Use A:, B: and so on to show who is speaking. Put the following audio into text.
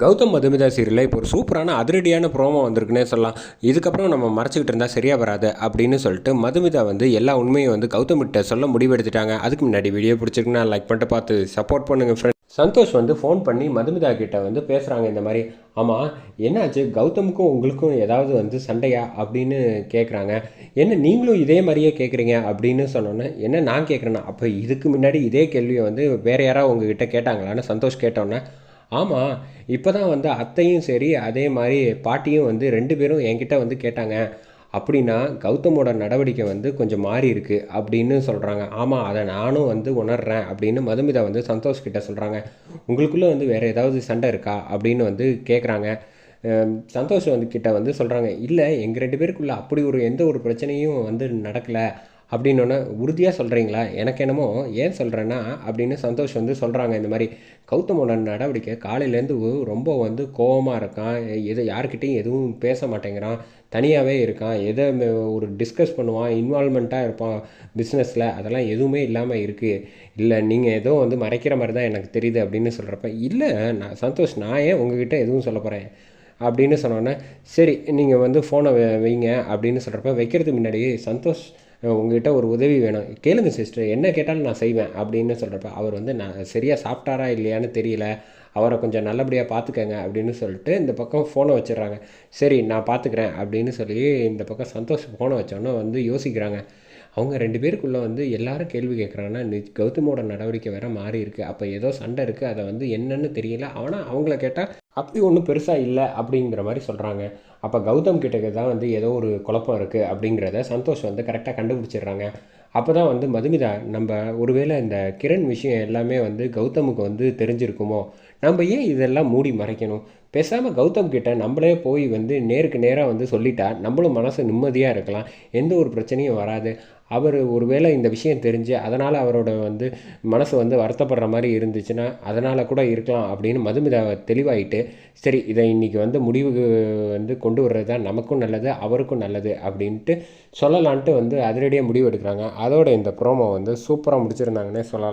A: கௌதம் மதுமிதா சீரியலில் இப்போ ஒரு சூப்பரான அதிரடியான ப்ரோமோ வந்திருக்குன்னே சொல்லலாம். இதுக்கப்புறம் நம்ம மறைச்சிக்கிட்டு இருந்தால் சரியாக வராது அப்படின்னு சொல்லிட்டு மதுமிதா வந்து எல்லா உண்மையும் வந்து கௌதம் கிட்ட சொல்ல முடிவெடுத்துட்டாங்க. அதுக்கு முன்னாடி வீடியோ பிடிச்சிருக்குன்னா லைக் பண்ணிட்டு பார்த்து சப்போர்ட் பண்ணுங்கள் ஃப்ரெண்ட் சந்தோஷ் வந்து ஃபோன் பண்ணி மதுமிதா கிட்ட வந்து பேசுகிறாங்க இந்த மாதிரி. ஆமாம் என்னாச்சு? கௌதமுக்கும் உங்களுக்கும் ஏதாவது வந்து சண்டையா அப்படின்னு கேட்குறாங்க என்ன நீங்களும் இதே மாதிரியே கேட்குறீங்க அப்படின்னு சொன்னோன்னே என்ன நான் கேட்குறேன்னா அப்போ இதுக்கு முன்னாடி இதே கேள்வியை வந்து வேறு யாராவது உங்ககிட்ட கேட்டாங்களான்னு சந்தோஷ் கேட்டோன்னே ஆமாம் இப்போ தான் வந்து அத்தையும் சரி அதே மாதிரி பாட்டியும் வந்து ரெண்டு பேரும் என்கிட்ட வந்து கேட்டாங்க அப்படின்னா கௌதமோட நடவடிக்கை வந்து கொஞ்சம் மாறி இருக்கு அப்படின்னு சொல்கிறாங்க ஆமாம் அதை நானும் வந்து உணர்றேன் அப்படின்னு மதுமிதா வந்து சந்தோஷ் கிட்ட சொல்கிறாங்க உங்களுக்குள்ளே வந்து வேறு ஏதாவது சண்டை இருக்கா? அப்படின்னு வந்து கேட்குறாங்க சந்தோஷ் வந்து கிட்ட வந்து சொல்கிறாங்க இல்லை எங்கள் ரெண்டு பேருக்குள்ள அப்படி ஒரு எந்த ஒரு பிரச்சனையும் வந்து நடக்கலை. அப்படின்னோடனே உறுதியாக சொல்கிறீங்களா எனக்கு என்னமோ ஏன் சொல்கிறேன்னா அப்படின்னு சந்தோஷ் வந்து சொல்கிறாங்க இந்த மாதிரி கௌதமோட நடவடிக்கை காலையிலேருந்து ரொம்ப வந்து கோவமாக இருக்கான். எது யாருக்கிட்டேயும் எதுவும் பேச மாட்டேங்கிறான். தனியாகவே இருக்கான். எதை ஒரு டிஸ்கஸ் பண்ணுவான். இன்வால்மெண்ட்டாக இருப்பான் பிஸ்னஸில் அதெல்லாம் எதுவுமே இல்லாமல் இருக்குது இல்லை நீங்கள் ஏதோ வந்து மறைக்கிற மாதிரி தான் எனக்கு தெரியுது அப்படின்னு சொல்கிறப்ப இல்லை நான் சந்தோஷ் நான் ஏன் உங்ககிட்ட எதுவும் சொல்ல போகிறேன் அப்படின்னு சொன்னோன்னே சரி நீங்கள் வந்து ஃபோனை வைங்க. அப்படின்னு சொல்கிறப்ப வைக்கிறதுக்கு முன்னாடி சந்தோஷ் உங்ககிட்ட ஒரு உதவி வேணும். கேளுங்க சிஸ்டர் என்ன கேட்டாலும் நான் செய்வேன் அப்படின்னு சொல்கிறப்ப அவர் வந்து நான் சரியாக சாப்பிட்டாரா இல்லையான்னு தெரியல. அவரை கொஞ்சம் நல்லபடியாக பார்த்துக்கங்க அப்படின்னு சொல்லிட்டு இந்த பக்கம் ஃபோனை வச்சிடுறாங்க. சரி நான் பார்த்துக்கிறேன் அப்படின்னு சொல்லி இந்த பக்கம் சந்தோஷ் ஃபோனை வச்சோன்னே வந்து யோசிக்கிறாங்க. அவங்க ரெண்டு பேருக்குள்ளே வந்து எல்லாரும் கேள்வி கேட்குறாங்கன்னா நி- கௌதமோட நடவடிக்கை வேற மாறி இருக்குது அப்போ ஏதோ சண்டை இருக்குது அதை வந்து என்னன்னு தெரியல. ஆனால் அவங்கள கேட்டால் அப்படி ஒன்றும் பெருசாக இல்லை அப்படிங்கிற மாதிரி சொல்கிறாங்க அப்போ கௌதம் கிட்டக்கு தான் வந்து ஏதோ ஒரு குழப்பம் இருக்குது அப்படிங்கிறத சந்தோஷ் வந்து கரெக்டாக கண்டுபிடிச்சிடுறாங்க. அப்போ தான் வந்து மதுமிதா நம்ம ஒருவேளை இந்த கிரண் விஷயம் எல்லாமே வந்து கௌதமுக்கு வந்து தெரிஞ்சிருக்குமோ? நம்ம ஏன் இதெல்லாம் மூடி மறைக்கணும்? பேசாமல் கௌதம் கிட்ட நம்மளே போய் வந்து நேருக்கு நேராக வந்து சொல்லிட்டா நம்மளும் மனசு நிம்மதியாக இருக்கலாம். எந்த ஒரு பிரச்சனையும் வராது. அவர் ஒருவேளை இந்த விஷயம் தெரிஞ்சு அதனால் அவரோட வந்து மனசு வந்து வருத்தப்படுற மாதிரி இருந்துச்சுன்னா அதனால் கூட இருக்கலாம் அப்படின்னு மதுமிதா தெளிவாயிட்டு சரி இதை இன்னைக்கு வந்து முடிவுக்கு வந்து கொண்டு வர்றது தான் நமக்கும் நல்லது அவருக்கும் நல்லது அப்படின்ட்டு சொல்லலான்ட்டு வந்து அதிரடியாக முடிவு எடுக்கிறாங்க. அதோட இந்த ப்ரோமோ வந்து சூப்பராக முடிச்சிருந்தாங்கன்னே சொல்லலாம்.